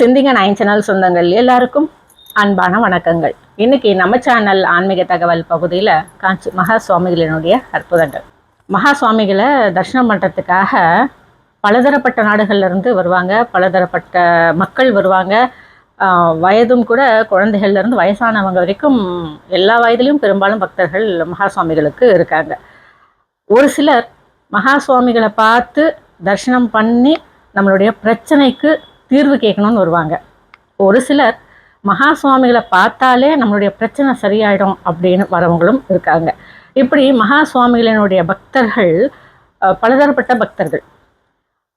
சிந்திங்க nine channel சொந்தங்கள் எல்லாருக்கும் அன்பான வணக்கங்கள். இன்னைக்கு நம்ம சேனல் ஆன்மீக தகவல் பகுதியில் காஞ்சி மகா சுவாமிகளினுடைய அற்புதங்கள். மகா சுவாமிகளை தரிசனம் பண்ணுறதுக்காக பலதரப்பட்ட நாடுகள்லேருந்து வருவாங்க பலதரப்பட்ட மக்கள் வருவாங்க. வயதும் கூட குழந்தைகள்லேருந்து வயசானவங்க வரைக்கும் எல்லா வயதிலும் பெரும்பாலும் பக்தர்கள் மகா சுவாமிகளுக்கு இருக்காங்க. ஒரு சிலர் மகா சுவாமிகளை பார்த்து தரிசனம் பண்ணி நம்மளுடைய பிரச்சனைக்கு தீர்வு கேட்கணும்னு வருவாங்க. ஒரு சிலர் மகா சுவாமிகளை பார்த்தாலே நம்மளுடைய பிரச்சனை சரியாயிடும் அப்படின்னு வரவங்களும் இருக்காங்க. இப்படி மகா சுவாமிகளினுடைய பக்தர்கள் பலதரப்பட்ட பக்தர்கள்.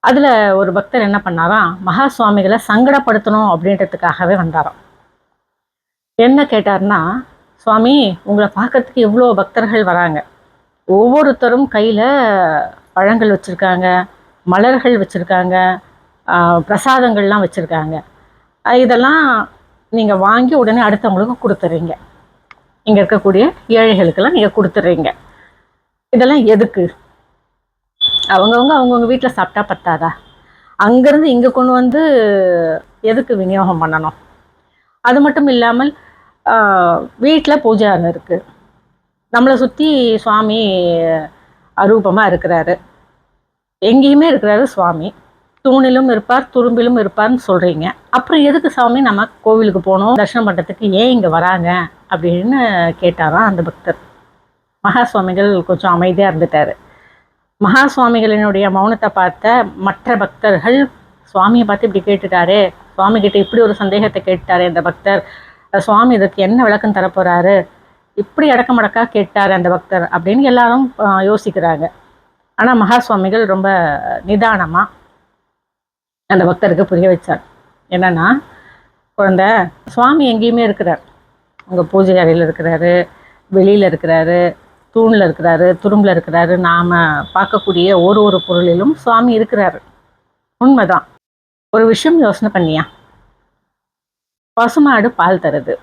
அதில் ஒரு பக்தர் என்ன பண்ணாராம் மகா சுவாமிகளை சங்கடப்படுத்தணும் அப்படின்றதுக்காகவே வந்தாராம். என்ன கேட்டார்னா சுவாமி உங்களை பார்க்கறதுக்கு இவ்வளோ பக்தர்கள் வராங்க. ஒவ்வொருத்தரும் கையில் பழங்கள் வச்சுருக்காங்க மலர்கள் வச்சுருக்காங்க பிரசாதங்கள்லாம் வச்சுருக்காங்க. இதெல்லாம் நீங்கள் வாங்கி உடனே அடுத்தவங்களுக்கு கொடுத்துட்றீங்க இங்கே இருக்கக்கூடிய ஏழைகளுக்கெல்லாம் நீங்கள் கொடுத்துட்றீங்க இதெல்லாம் எதுக்கு? அவங்கவுங்க அவங்கவுங்க வீட்டில் சாப்பிட்டா பத்தாதா? அங்கேருந்து இங்கே கொண்டு வந்து எதுக்கு விநியோகம் பண்ணணும்? அது மட்டும் இல்லாமல் வீட்டில் பூஜை அறை இருக்குது நம்மளை சுற்றி சுவாமி அரூபமாக இருக்கிறாரு. எங்கேயுமே இருக்கிறாரு சுவாமி. தூணிலும் இருப்பார் துரும்பிலும் இருப்பார்னு சொல்கிறீங்க அப்புறம் எதுக்கு சாமி நம்ம கோவிலுக்கு போகணும் தரிசனம் பண்ணுறதுக்கு ஏன் இங்கே வராங்க? அப்படின்னு கேட்டாராம் அந்த பக்தர். மகா சுவாமிகள் கொஞ்சம் அமைதியாக இருந்துட்டார். மகா சுவாமிகளினுடைய மௌனத்தை பார்த்த மற்ற பக்தர்கள் சுவாமியை பார்த்து இப்படி கேட்டுட்டாரே சுவாமி கிட்ட இப்படி ஒரு சந்தேகத்தை கேட்டாரே இந்த பக்தர். சுவாமி இதுக்கு என்ன விளக்கம் தரப்போகிறாரு இப்படி அடக்கமடக்கா கேட்டார் அந்த பக்தர் அப்படின்னு எல்லாரும் யோசிக்கிறாங்க. ஆனால் மகா சுவாமிகள் ரொம்ப நிதானமாக அந்த பக்தருக்கு புரிய வச்சார். என்னன்னா குழந்தை சுவாமி எங்கேயுமே இருக்கிறார். உங்கள் பூஜை அறையில் இருக்கிறாரு வெளியில் இருக்கிறாரு தூணில் இருக்கிறாரு துரும்பில் இருக்கிறாரு. நாம் பார்க்கக்கூடிய ஒரு ஒரு பொருளிலும் சுவாமி இருக்கிறாரு. உண்மைதான். ஒரு விஷயம் யோசனை பண்ணியா? பசுமாடு பால் தருது.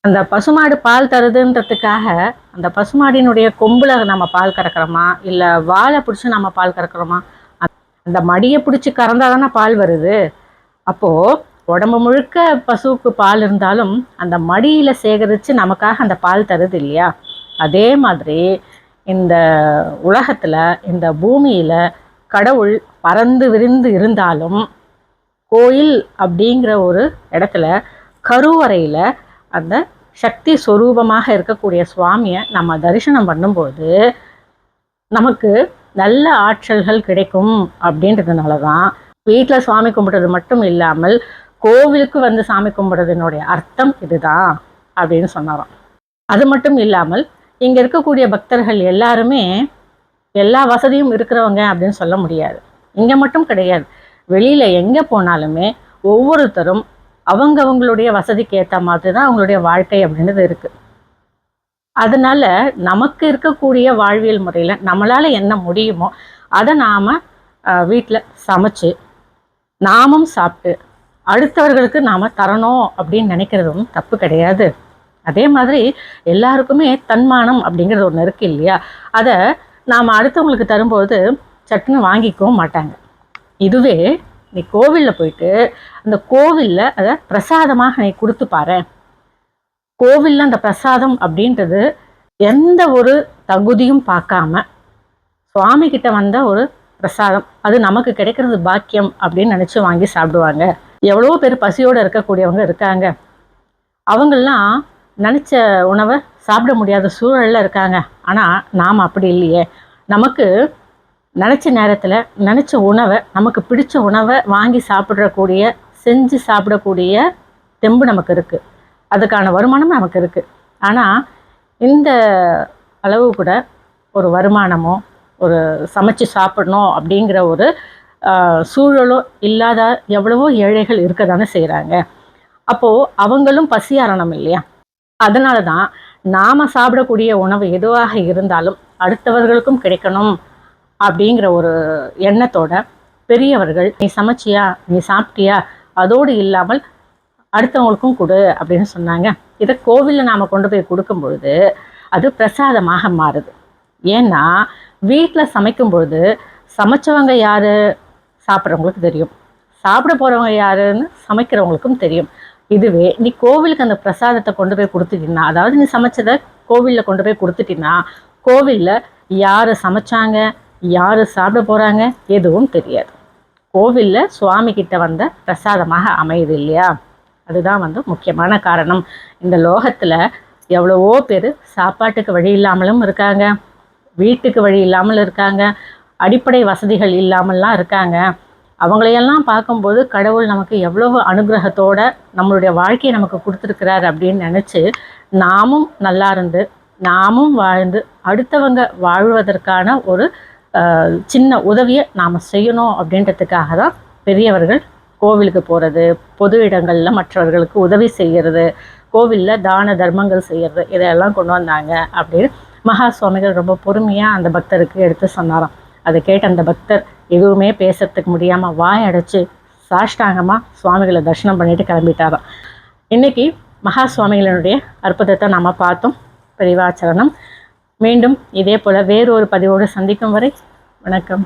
அந்த பசுமாடு பால் தருதுன்றதுக்காக அந்த பசுமாடினுடைய கொம்பில் நம்ம பால் கறக்கிறோமா? இல்லை வாழை பிடிச்சி நம்ம பால் கறக்கிறோமா? அந்த மடியை பிடிச்சி கறந்தா தானே பால் வருது? அப்போது உடம்பு முழுக்க பசுவுக்கு பால் இருந்தாலும் அந்த மடியில் சேகரித்து நமக்காக அந்த பால் தருது இல்லையா? அதே மாதிரி இந்த உலகத்தில் இந்த பூமியில் கடவுள் பறந்து விரிந்து இருந்தாலும் கோயில் அப்படிங்கிற ஒரு இடத்துல கருவறையில் அந்த சக்தி ஸ்வரூபமாக இருக்கக்கூடிய சுவாமியை நம்ம தரிசனம் பண்ணும்போது நமக்கு நல்ல ஆற்றல்கள் கிடைக்கும் அப்படின்றதுனால தான் வீட்டில் சாமி கும்பிட்றது மட்டும் இல்லாமல் கோவிலுக்கு வந்து சாமி கும்பிட்றதுனுடைய அர்த்தம் இதுதான் அப்படின்னு சொன்னாராம். அது மட்டும் இல்லாமல் இங்கே இருக்கக்கூடிய பக்தர்கள் எல்லாருமே எல்லா வசதியும் இருக்கிறவங்க அப்படின்னு சொல்ல முடியாது. இங்கே மட்டும் கிடையாது. வெளியில் எங்கே போனாலுமே ஒவ்வொருத்தரும் அவங்கவங்களுடைய வசதிக்கு ஏற்ற மாதிரி தான் அவங்களுடைய வாழ்க்கை அப்படின்றது இருக்குது அதனால நமக்கு இருக்கக்கூடிய வாழ்வியல் முறையில் நம்மளால் என்ன முடியுமோ அதை நாம் வீட்டில் சமைச்சு நாமும் சாப்பிட்டு அடுத்தவர்களுக்கு நாம் தரணும் அப்படின்னு நினைக்கிறதும் தப்பு கிடையாது. அதே மாதிரி எல்லாருக்குமே தன்மானம் அப்படிங்கிறது ஒன்று இருக்கு இல்லையா? அதை நாம் அடுத்தவங்களுக்கு தரும்போது சட்டுன்னு வாங்கிக்கவும் மாட்டாங்க. இதுவே நீ கோவிலில் போயிட்டு அந்த கோவிலில் அதை பிரசாதமாக நீ கொடுத்து பாரு கோவிலில் அந்த பிரசாதம் அப்படின்றது எந்த ஒரு தகுதியும் பார்க்காம சுவாமி கிட்ட வந்த ஒரு பிரசாதம். அது நமக்கு கிடைக்கிறது பாக்கியம் அப்படின்னு நினச்சி வாங்கி சாப்பிடுவாங்க. எவ்வளோ பேர் பசியோடு இருக்கக்கூடியவங்க இருக்காங்க. அவங்கெல்லாம் நினச்ச உணவை சாப்பிட முடியாத சூழலில் இருக்காங்க. ஆனால் நாம் அப்படி இல்லையே. நமக்கு நினச்ச நேரத்தில் நினச்ச உணவை நமக்கு பிடிச்ச உணவை வாங்கி சாப்பிடக்கூடிய செஞ்சு சாப்பிடக்கூடிய தெம்பு நமக்கு இருக்குது அதுக்கான வருமானம் நமக்கு இருக்குது ஆனால் இந்த அளவு கூட ஒரு வருமானமோ ஒரு சமைச்சு சாப்பிடணும் அப்படிங்கிற ஒரு சூழலோ இல்லாத எவ்வளவோ ஏழைகள் இருக்க தானே செய்கிறாங்க அப்போது அவங்களும் பசியாரணும் இல்லையா? அதனால தான் நாம் சாப்பிடக்கூடிய உணவு எதுவாக இருந்தாலும் அடுத்தவர்களுக்கும் கிடைக்கணும் அப்படிங்கிற ஒரு எண்ணத்தோட பெரியவர்கள் நீ சமைச்சியா? நீ சாப்பிட்டியா? அதோடு இல்லாமல் அடுத்தவங்களுக்கும் கொடு அப்படின்னு சொன்னாங்க. இதை கோவிலில் நாம் கொண்டு போய் கொடுக்கும் பொழுது அது பிரசாதமாக மாறுது. ஏன்னா வீட்டில் சமைக்கும் பொழுது சமைச்சவங்க யார்? சாப்பிட்றவங்களுக்கு தெரியும். சாப்பிட போகிறவங்க யாருன்னு சமைக்கிறவங்களுக்கும் தெரியும். இதுவே நீ கோவிலுக்கு அந்த பிரசாதத்தை கொண்டு போய் கொடுத்துட்டீங்கன்னா அதாவது நீ சமைச்சதை கோவிலில் கொண்டு போய் கொடுத்துட்டீங்கன்னா கோவிலில் யார் சமைச்சாங்க? யார் சாப்பிட போகிறாங்க எதுவும் தெரியாது. கோவிலில் சுவாமி கிட்ட வந்த பிரசாதமாக அமையுது இல்லையா? அதுதான் வந்து முக்கியமான காரணம். இந்த லோகத்தில் எவ்வளவோ பேர் சாப்பாட்டுக்கு வழி இல்லாமலும் இருக்காங்க. வீட்டுக்கு வழி இல்லாமல் இருக்காங்க. அடிப்படை வசதிகள் இல்லாமல்லாம் இருக்காங்க. அவங்களையெல்லாம் பார்க்கும்போது கடவுள் நமக்கு எவ்வளவு அனுகிரகத்தோட நம்மளுடைய வாழ்க்கையை நமக்கு கொடுத்துருக்கிறார் அப்படின்னு நினச்சி நாமும் நல்லா இருந்து நாமும் வாழ்ந்து அடுத்தவங்க வாழ்வதற்கான ஒரு சின்ன உதவியை நாம் செய்யணும் அப்படின்றதுக்காக தான் பெரியவர்கள் கோவிலுக்கு போகிறது பொது இடங்களில் மற்றவர்களுக்கு உதவி செய்கிறது கோவிலில் தான தர்மங்கள் செய்கிறது இதையெல்லாம் கொண்டு வந்தாங்க அப்படின்னு மகா சுவாமிகள் ரொம்ப பொறுமையாக அந்த பக்தருக்கு எடுத்து சொன்னாராம். அதை கேட்ட அந்த பக்தர் எதுவுமே பேசுறதுக்கு முடியாமல் வாய் அடைச்சி சாஷ்டாங்கமாக சுவாமிகளை தரிசனம் பண்ணிட்டு கிளம்பிட்டாராம். இன்னைக்கு மகா சுவாமிகளினுடைய அற்புதத்தை நாம் பார்த்தோம். பெரிவாச்சரணம். மீண்டும் இதே போல் வேறொரு பதிவோடு சந்திக்கும் வரை வணக்கம்.